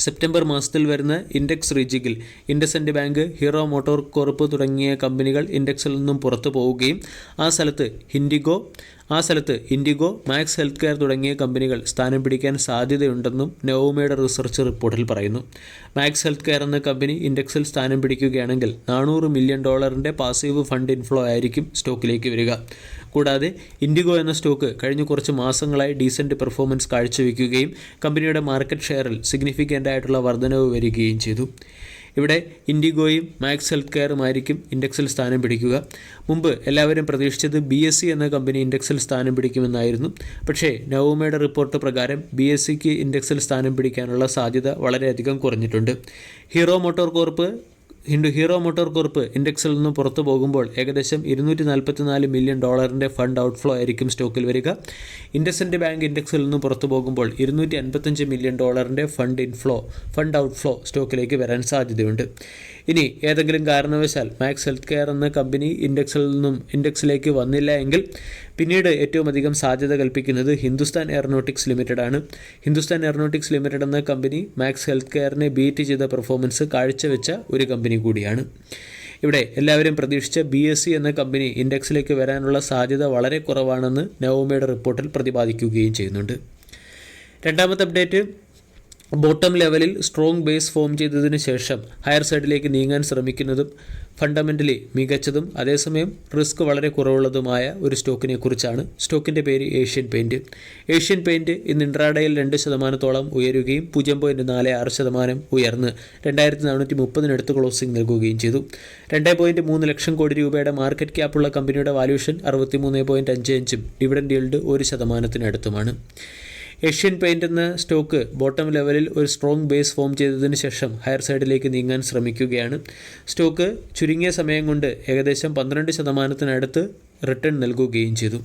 September മാസത്തിൽ വരുന്ന index റീജിക്കിൽ IndusInd bank Hero motor corp തുടങ്ങിയ കമ്പനികൾ ഇൻഡെക്സിൽ നിന്നും പുറത്തു പോവുകയും ആ സ്ഥലത്ത് ഹിൻഡിഗോ ആ സ്ഥലത്ത് ഇൻഡിഗോ മാക്സ് ഹെൽത്ത് കെയർ തുടങ്ങിയ കമ്പനികൾ സ്ഥാനം പിടിക്കാൻ സാധ്യതയുണ്ടെന്നും നവോമയുടെ റിസർച്ച് റിപ്പോർട്ടിൽ പറയുന്നു. മാക്സ് ഹെൽത്ത് കെയർ എന്ന കമ്പനി ഇൻഡെക്സിൽ സ്ഥാനം പിടിക്കുകയാണെങ്കിൽ നാനൂറ് മില്യൺ ഡോളറിന്റെ പാസീവ് ഫണ്ട് ഇൻഫ്ലോ ആയിരിക്കും സ്റ്റോക്കിലേക്ക് വരിക. കൂടാതെ ഇൻഡിഗോ എന്ന സ്റ്റോക്ക് കഴിഞ്ഞ കുറച്ച് മാസങ്ങളായി ഡീസന്റ് പെർഫോമൻസ് കാഴ്ചവെക്കുകയും കമ്പനിയുടെ മാർക്കറ്റ് ഷെയറിൽ സിഗ്നിഫിക്കന്റ് ആയിട്ടുള്ള വർധനവ് വരികയും ചെയ്തു. ഇവിടെ ഇൻഡിഗോയും മാക്സ് ഹെൽത്ത് കെയറുമായിരിക്കും ഇൻഡെക്സിൽ സ്ഥാനം പിടിക്കുക. മുമ്പ് എല്ലാവരും പ്രതീക്ഷിച്ചത് ബി എസ് സി എന്ന കമ്പനി ഇൻഡെക്സിൽ സ്ഥാനം പിടിക്കുമെന്നായിരുന്നു. പക്ഷേ നവോമയുടെ റിപ്പോർട്ട് പ്രകാരം ബി എസ് സിക്ക് ഇൻഡെക്സിൽ സ്ഥാനം പിടിക്കാനുള്ള സാധ്യത വളരെയധികം കുറഞ്ഞിട്ടുണ്ട്. Hero motor corp Hero motor corp ഇൻഡെക്സിൽ നിന്ന് പുറത്തു പോകുമ്പോൾ ഏകദേശം ഇരുന്നൂറ്റി നാൽപ്പത്തിനാല് മില്യൺ ഡോളറിന്റെ ഫണ്ട് ഔട്ട്ഫ്ലോ ആയിരിക്കും സ്റ്റോക്കിൽ വരിക. ഇൻഡസെൻഡ് ബാങ്ക് ഇൻഡെക്സിൽ നിന്ന് പുറത്തു പോകുമ്പോൾ ഇരുന്നൂറ്റി അൻപത്തഞ്ച് മില്യൺ ഡോളറിന്റെ ഫണ്ട് ഇൻഫ്ലോ ഫണ്ട് ഔട്ട്ഫ്ലോ സ്റ്റോക്കിലേക്ക് വരാൻ സാധ്യതയുണ്ട്. ഇനി ഏതെങ്കിലും കാരണവശാൽ മാക്സ് ഹെൽത്ത് കെയർ എന്ന കമ്പനി ഇൻഡെക്സിൽ നിന്നും ഇൻഡെക്സിലേക്ക് വന്നില്ല എങ്കിൽ പിന്നീട് ഏറ്റവും അധികം സാധ്യത കൽപ്പിക്കുന്നത് ഹിന്ദുസ്ഥാൻ എയറോനോട്ടിക്സ് ലിമിറ്റഡ് ആണ്. ഹിന്ദുസ്ഥാൻ എയറോനോട്ടിക്സ് ലിമിറ്റഡ് എന്ന കമ്പനി മാക്സ് ഹെൽത്ത് കെയറിനെ ബീറ്റ് ചെയ്ത പെർഫോമൻസ് കാഴ്ചവെച്ച ഒരു കമ്പനി കൂടിയാണ്. ഇവിടെ എല്ലാവരും പ്രതീക്ഷിച്ച ബി എസ് സി എന്ന കമ്പനി ഇൻഡെക്സിലേക്ക് വരാനുള്ള സാധ്യത വളരെ കുറവാണെന്ന് നവോമയുടെ റിപ്പോർട്ടിൽ പ്രതിപാദിക്കുകയും ചെയ്യുന്നുണ്ട്. രണ്ടാമത്തെ അപ്ഡേറ്റ് ബോട്ടം ലെവലിൽ സ്ട്രോങ് ബേസ് ഫോം ചെയ്തതിന് ശേഷം ഹയർ സൈഡിലേക്ക് നീങ്ങാൻ ശ്രമിക്കുന്നതും ഫണ്ടമെന്റലി മികച്ചതും അതേസമയം റിസ്ക് വളരെ കുറവുള്ളതുമായ ഒരു സ്റ്റോക്കിനെ കുറിച്ചാണ്. സ്റ്റോക്കിന്റെ പേര് ഏഷ്യൻ പെയിന്റ് ഏഷ്യൻ പെയിന്റ് ഇന്ന് ഇൻട്രാഡയിൽ രണ്ട് ശതമാനത്തോളം ഉയരുകയും പൂജ്യം പോയിന്റ് നാല് ആറ് ശതമാനം ഉയർന്ന് രണ്ടായിരത്തി നാനൂറ്റി മുപ്പതിനടുത്ത് ക്ലോസിംഗ് നൽകുകയും ചെയ്തു. രണ്ട് പോയിന്റ് മൂന്ന് ലക്ഷം കോടി രൂപയുടെ മാർക്കറ്റ് ക്യാപ്പുള്ള കമ്പനിയുടെ വാല്യൂഷൻ അറുപത്തി മൂന്ന് പോയിന്റ് അഞ്ച് അഞ്ചും ഡിവിഡൻഡ് ഈൽഡ് ഒരു ശതമാനത്തിനടുത്തുമാണ്. ഏഷ്യൻ പെയിന്റ് എന്ന സ്റ്റോക്ക് ബോട്ടം ലെവലിൽ ഒരു സ്ട്രോങ് ബേസ് ഫോം ചെയ്തതിന് ശേഷം ഹയർ സൈഡിലേക്ക് നീങ്ങാൻ ശ്രമിക്കുകയാണ്. സ്റ്റോക്ക് ചുരുങ്ങിയ സമയം കൊണ്ട് ഏകദേശം പന്ത്രണ്ട് ശതമാനത്തിനടുത്ത് റിട്ടേൺ നൽകുകയും ചെയ്തു.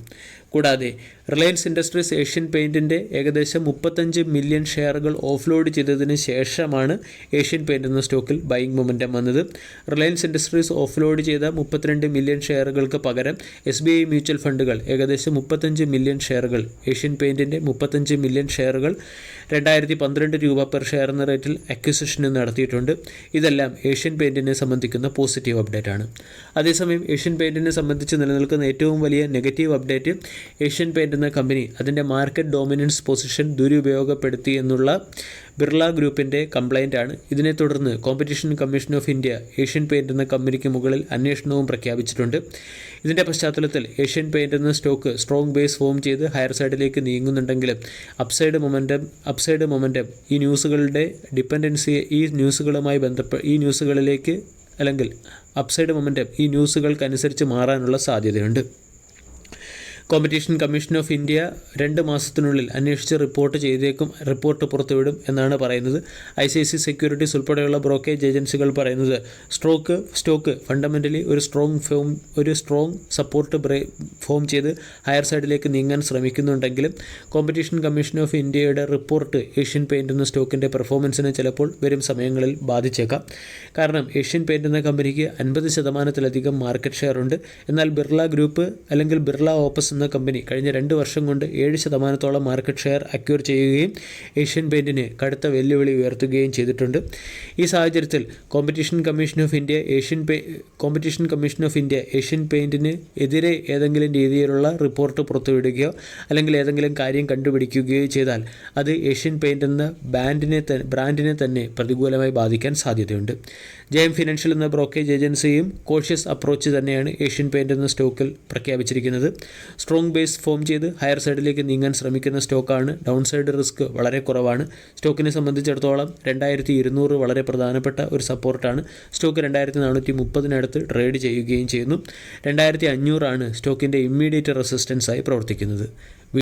കൂടാതെ റിലയൻസ് ഇൻഡസ്ട്രീസ് ഏഷ്യൻ പെയിന്റിന്റെ ഏകദേശം മുപ്പത്തഞ്ച് മില്യൺ ഷെയറുകൾ ഓഫ്ലോഡ് ചെയ്തതിന് ശേഷമാണ് ഏഷ്യൻ പെയിന്റ് എന്ന സ്റ്റോക്കിൽ ബൈങ് മൊമെന്റം വന്നത്. റിലയൻസ് ഇൻഡസ്ട്രീസ് ഓഫ്ലോഡ് ചെയ്ത മുപ്പത്തിരണ്ട് മില്യൺ ഷെയറുകൾക്ക് പകരം എസ് ബി ഐ മ്യൂച്വൽ ഫണ്ടുകൾ ഏകദേശം മുപ്പത്തഞ്ച് മില്യൺ ഷെയറുകൾ ഏഷ്യൻ പെയിന്റിന്റെ മുപ്പത്തഞ്ച് മില്യൺ ഷെയറുകൾ രണ്ടായിരത്തി പന്ത്രണ്ട് രൂപ പെർ ഷെയർ എന്ന റേറ്റിൽ അക്വിസിഷന് നടത്തിയിട്ടുണ്ട്. ഇതെല്ലാം ഏഷ്യൻ പെയിന്റിനെ സംബന്ധിക്കുന്ന പോസിറ്റീവ് അപ്ഡേറ്റ് ആണ്. അതേസമയം ഏഷ്യൻ പെയിന്റിനെ സംബന്ധിച്ച് നിലനിൽക്കുന്ന ഏറ്റവും വലിയ നെഗറ്റീവ് അപ്ഡേറ്റ് ഏഷ്യൻ പെയിന്റ് എന്ന കമ്പനി അതിന്റെ മാർക്കറ്റ് ഡോമിനൻസ് പൊസിഷൻ ദുരുപയോഗപ്പെടുത്തി എന്നുള്ള ബിർള ഗ്രൂപ്പിന്റെ കംപ്ലൈന്റ് ആണ്. ഇതിനെ തുടർന്ന് Competition Commission of India Asian Paint എന്ന കമ്പനിക്ക് മുകളിൽ അന്വേഷണവും പ്രഖ്യാപിച്ചിട്ടുണ്ട്. ഇതിന്റെ പശ്ചാത്തലത്തിൽ ഏഷ്യൻ പെയിന്റ് എന്ന സ്റ്റോക്ക് സ്ട്രോങ് ബേസ് ഫോം ചെയ്ത് ഹയർ സൈഡിലേക്ക് നീങ്ങുന്നുണ്ടെങ്കിലും അപ്സൈഡ് മൊമെന്റം അപ്സൈഡ് മൊമെന്റം ഈ ന്യൂസുകളുടെ ഡിപ്പെൻഡൻസിയെ ഈ ന്യൂസുകളുമായി ബന്ധപ്പെട്ട് ഈ ന്യൂസുകളിലേക്ക് അല്ലെങ്കിൽ അപ്സൈഡ് മൊമെന്റം ഈ ന്യൂസുകൾക്കനുസരിച്ച് മാറാനുള്ള സാധ്യതയുണ്ട്. കോമ്പറ്റീഷൻ കമ്മീഷൻ ഓഫ് ഇന്ത്യ രണ്ട് മാസത്തിനുള്ളിൽ അന്വേഷിച്ച് റിപ്പോർട്ട് ചെയ്തേക്കും റിപ്പോർട്ട് പുറത്തുവിടും എന്നാണ് പറയുന്നത്. ഐ സി സി സെക്യൂരിറ്റീസ് ഉൾപ്പെടെയുള്ള ബ്രോക്കേജ് ഏജൻസികൾ പറയുന്നത് സ്ട്രോക്ക് സ്റ്റോക്ക് ഫണ്ടമെന്റലി ഒരു സ്ട്രോങ് ഫോം ഒരു സ്ട്രോങ് സപ്പോർട്ട് ബ്രേ ഫോം ചെയ്ത് ഹയർ സൈഡിലേക്ക് നീങ്ങാൻ ശ്രമിക്കുന്നുണ്ടെങ്കിലും കോമ്പറ്റീഷൻ കമ്മീഷൻ ഓഫ് ഇന്ത്യയുടെ റിപ്പോർട്ട് ഏഷ്യൻ പെയിന്റ് എന്ന സ്റ്റോക്കിന്റെ പെർഫോമൻസിനെ ചിലപ്പോൾ വരും സമയങ്ങളിൽ ബാധിച്ചേക്കാം. കാരണം ഏഷ്യൻ പെയിന്റ് എന്ന കമ്പനിക്ക് അൻപത് ശതമാനത്തിലധികം മാർക്കറ്റ് ഷെയർ ഉണ്ട്. എന്നാൽ ബിർള ഗ്രൂപ്പ് അല്ലെങ്കിൽ ബിർള ഓപ്പസ് എന്ന കമ്പനി കഴിഞ്ഞ രണ്ട് വർഷം കൊണ്ട് ഏഴ് ശതമാനത്തോളം മാർക്കറ്റ് ഷെയർ അക്യൂർ ചെയ്യുകയും ഏഷ്യൻ പെയിന്റിന് കടുത്ത വെല്ലുവിളി ഉയർത്തുകയും ചെയ്തിട്ടുണ്ട്. ഈ സാഹചര്യത്തിൽ Competition Commission of India Asian pay Competition Commission of India Asian പെയിന്റിന് എതിരെ ഏതെങ്കിലും രീതിയിലുള്ള റിപ്പോർട്ട് പുറത്തുവിടുകയോ അല്ലെങ്കിൽ ഏതെങ്കിലും കാര്യം കണ്ടുപിടിക്കുകയോ ചെയ്താൽ അത് ഏഷ്യൻ പെയിന്റ് എന്ന ബാൻഡിനെ ബ്രാൻഡിനെ തന്നെ പ്രതികൂലമായി ബാധിക്കാൻ സാധ്യതയുണ്ട്. ജയം ഫിനാൻഷ്യൽ എന്ന ബ്രോക്കേജ് ഏജൻസിയും കോഷ്യസ് അപ്രോച്ച് തന്നെയാണ് ഏഷ്യൻ പെയിന്റ് എന്ന സ്റ്റോക്കിൽ പ്രഖ്യാപിച്ചിരിക്കുന്നത്. സ്ട്രോങ് ബേസ് ഫോം ചെയ്ത് ഹയർ സൈഡിലേക്ക് നീങ്ങാൻ ശ്രമിക്കുന്ന സ്റ്റോക്കാണ് ഡൗൺ സൈഡ് റിസ്ക് വളരെ കുറവാണ്. സ്റ്റോക്കിനെ സംബന്ധിച്ചിടത്തോളം രണ്ടായിരത്തി ഇരുന്നൂറ് വളരെ പ്രധാനപ്പെട്ട ഒരു സപ്പോർട്ടാണ് സ്റ്റോക്ക് രണ്ടായിരത്തി നാനൂറ്റി മുപ്പതിനടുത്ത് ട്രേഡ് ചെയ്യുകയും ചെയ്യുന്നു. രണ്ടായിരത്തി അഞ്ഞൂറാണ് സ്റ്റോക്കിന്റെ ഇമ്മീഡിയറ്റ് റെസിസ്റ്റൻസായി പ്രവർത്തിക്കുന്നത്.